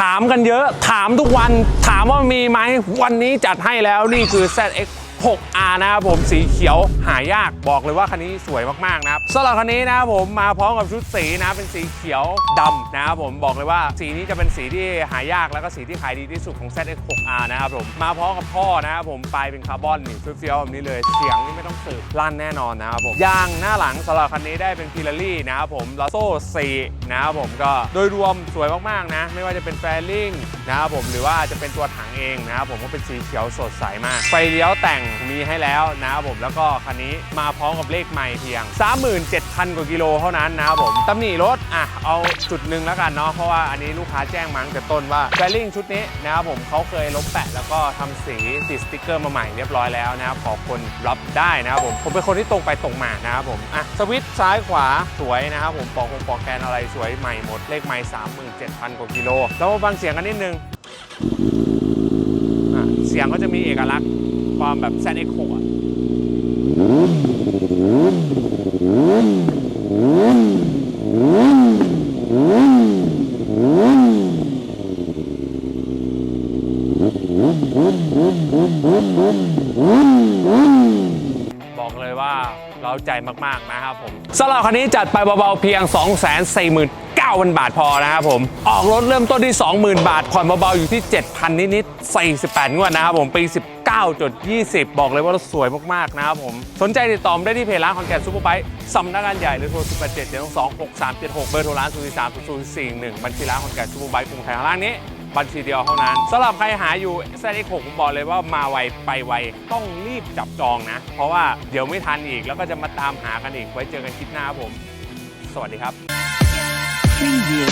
ถามกันเยอะ ถามทุกวัน ถามว่ามีไหม วันนี้จัดให้แล้ว นี่คือ ZX 6R นะครับผมสีเขียวหายากบอกเลยว่าคันนี้สวยมากๆนะครับสำหรับคันนี้นะครับผมมาพร้อมกับชุดสีนะเป็นสีเขียวดำนะครับผมบอกเลยว่าสีนี้จะเป็นสีที่หายากแล้วก็สีที่ขายดีที่สุดของ ZX 6R นะครับผมมาพร้อมกับท่อนะครับผมปลายเป็นคาร์บอนนี่เฟี้ยวๆแบบนี้เลยเสียงนี่ไม่ต้องสืบลั่นแน่นอนนะครับผมยางหน้าหลังสำหรับคันนี้ได้เป็นพิลารี่นะครับผมลาโซ่สีนะครับผมก็โดยรวมสวยมากๆนะ ไม่ว่าจะเป็นแฟลิงนะครับผมหรือว่าจะเป็นตัวถังเองนะครับผมก็เป็นสีเขียวสดใสมากไฟเลี้ยวแต่งมีให้แล้วนะครับผมแล้วก็คันนี้มาพร้อมกับเลขใหม่เพียง 37,000 กว่ากิโลเท่านั้นนะครับผมตำหนิรถอะเอาจุดหนึ่งแล้วกันเนาะเพราะว่าอันนี้ลูกค้าแจ้งมาตั้งแต่ต้นว่าแฟลิ่งชุดนี้นะครับผมเขาเคยลบแปะแล้วก็ทำสีติดสติกเกอร์มาใหม่เรียบร้อยแล้วนะครับขอคนรับได้นะครับผมผมเป็นคนที่ตรงไปตรงมานะครับผมอะสวิตช์ซ้ายขวาสวยนะครับผมปอกคงปอกแกนอะไรสวยใหม่หมดเลขใหม่37,000 กว่ากิโลแล้วมาฟังเสียงกันนิดนึงอะเสียงก็จะมีเอกลักษณ์ ความแบบ ZX6 อะบอกเลยว่าเราใจมาก ๆ นะครับผมสำหรับคันนี้จัดไปเบา ๆ เพียง 249,000 บาทพอนะครับผม ออกรถเริ่มต้นที่ 20,000 บาท ผ่อนเบา ๆ อยู่ที่ 7,000 นิด ๆ 48 งวดนะครับผม ปี 10 9.20 บอกเลยว่ารถสวยมาก ๆ นะครับผม สนใจติดต่อได้ที่เพจร้านคอนแกนซูเปอร์ไบค์สำนักงานใหญ่หรือโทร 0 8 7 7 2 6 3 7 6 เบอร์โทรร้าน0 3 0 4 1 บัญชีร้านคอนแกนซูเปอร์ไบค์กรุงไทยข้างล่างนี้ บัญชีเดียวเท่านั้นสำหรับใครหาอยู่ ZX6 ผมบอกเลยว่ามาไวไปไวต้องรีบจับจองนะ เพราะว่าเดี๋ยวไม่ทันอีก แล้วก็จะมาตามหากันอีกไว้เจอกันคลิปหน้าครับผม สวัสดีครับ Preview.